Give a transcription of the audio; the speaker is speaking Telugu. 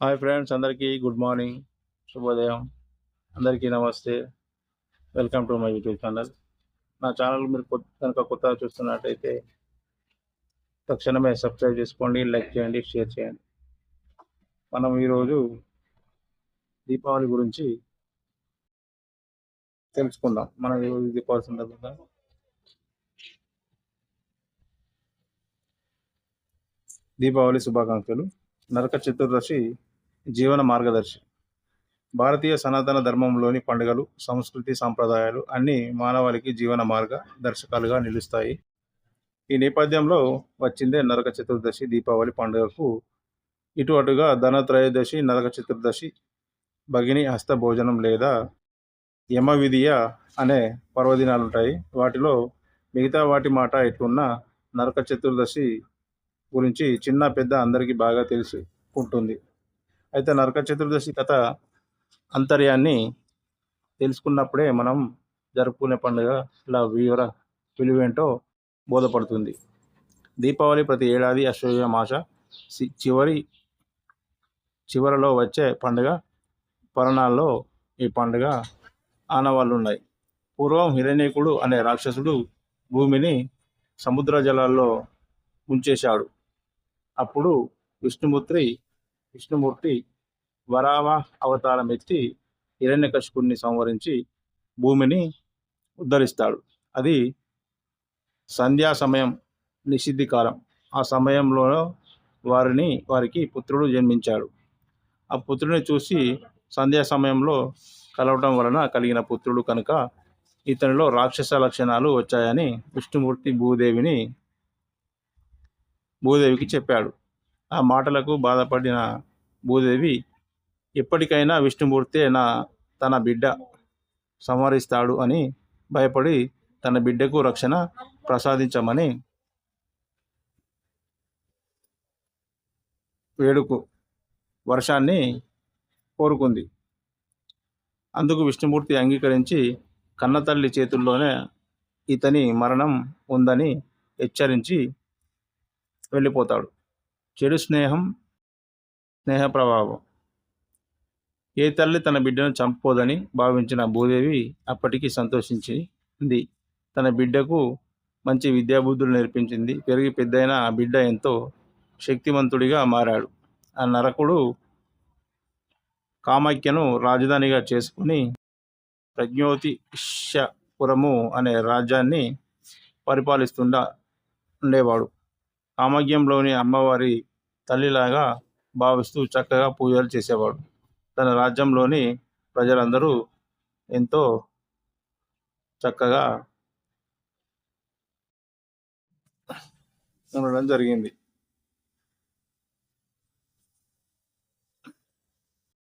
హాయ్ ఫ్రెండ్స్ అందరికీ గుడ్ మార్నింగ్ శుభోదయం. అందరికీ నమస్తే. Welcome to my YouTube channel నా ఛానల్ మీరు కొత్త కనుక కొత్తగా చూస్తున్నట్టయితే తక్షణమే సబ్స్క్రైబ్ చేసుకోండి లైక్ చేయండి షేర్ చేయండి. మనం ఈరోజు దీపావళి గురించి తెలుసుకుందాం. మనం ఈరోజు దీపావళి సందర్భంగా దీపావళి శుభాకాంక్షలు. నరక చతుర్దశి జీవన మార్గదర్శి. భారతీయ సనాతన ధర్మంలోని పండుగలు సంస్కృతి సాంప్రదాయాలు అన్నీ మానవాళికి జీవన మార్గ దర్శకాలుగా నిలుస్తాయి. ఈ నేపథ్యంలో వచ్చిందే నరక చతుర్దశి దీపావళి పండుగకు ఇటు అటుగా ధనత్రయోదశి నరక చతుర్దశి భగిని హస్త భోజనం లేదా యమవిధియ అనే పర్వదినాలు ఉంటాయి వాటిలో మిగతా వాటి మాట ఎట్లున్నా నరక చతుర్దశి గురించి చిన్న పెద్ద అందరికీ బాగా తెలుసుకుంటుంది అయితే నరక చతుర్దశి కథ అంతర్యాన్ని తెలుసుకున్నప్పుడే మనం జరుపుకునే పండుగ ఇలా వివర విలువేంటో బోధపడుతుంది. దీపావళి ప్రతి ఏడాది అశ్వయ మాస సి- చివరి చివరలో వచ్చే పండుగ పరణాల్లో ఈ పండుగ ఆనవాళ్ళు ఉన్నాయి పూర్వం హిరణ్యకుడు అనే రాక్షసుడు భూమిని సముద్ర జలాల్లో ఉంచేశాడు అప్పుడు విష్ణుమూర్తి విష్ణుమూర్తి వరావ అవతారం ఎత్తి హిరణ్యకశిపుణ్ణి సంవరించి భూమిని ఉద్ధరిస్తాడు. అది సంధ్యా సమయం నిషిద్ధి కాలం. ఆ సమయంలో వారిని వారికి పుత్రుడు జన్మించాడు. ఆ పుత్రుడిని చూసి సంధ్యా సమయంలో కలవటం వలన కలిగిన పుత్రుడు కనుక ఇతనిలో రాక్షస లక్షణాలు వచ్చాయని విష్ణుమూర్తి భూదేవిని భూదేవికి చెప్పాడు. ఆ మాటలకు బాధపడిన భూదేవి ఎప్పటికైనా విష్ణుమూర్తే నా తన బిడ్డ సంహరిస్తాడు అని భయపడి తన బిడ్డకు రక్షణ ప్రసాదించమని వేడుకు వర్షాన్ని కోరుకుంది. అందుకు విష్ణుమూర్తి అంగీకరించి కన్నతల్లి చేతుల్లోనే ఇతని మరణం ఉందని హెచ్చరించి వెళ్ళిపోతాడు. చెడు స్నేహం స్నేహ ప్రభావం ఏ తల్లి తన బిడ్డను చంపుకోదని భావించిన భూదేవి అప్పటికి సంతోషించింది. తన బిడ్డకు మంచి విద్యాబుద్ధులు నేర్పించింది. పెరిగి పెద్దయిన ఆ బిడ్డ ఎంతో శక్తివంతుడిగా మారాడు. ఆ నరకుడు కామాఖ్యను రాజధానిగా చేసుకుని ప్రజ్ఞోతిష్యపురము అనే రాజ్యాన్ని పరిపాలిస్తుండా ఉండేవాడు. కామాఖ్యంలోని అమ్మవారి తల్లిలాగా భావిస్తూ చక్కగా పూజలు చేసేవాడు. తన రాజ్యంలోని ప్రజలందరూ ఎంతో చక్కగా ఉండడం జరిగింది.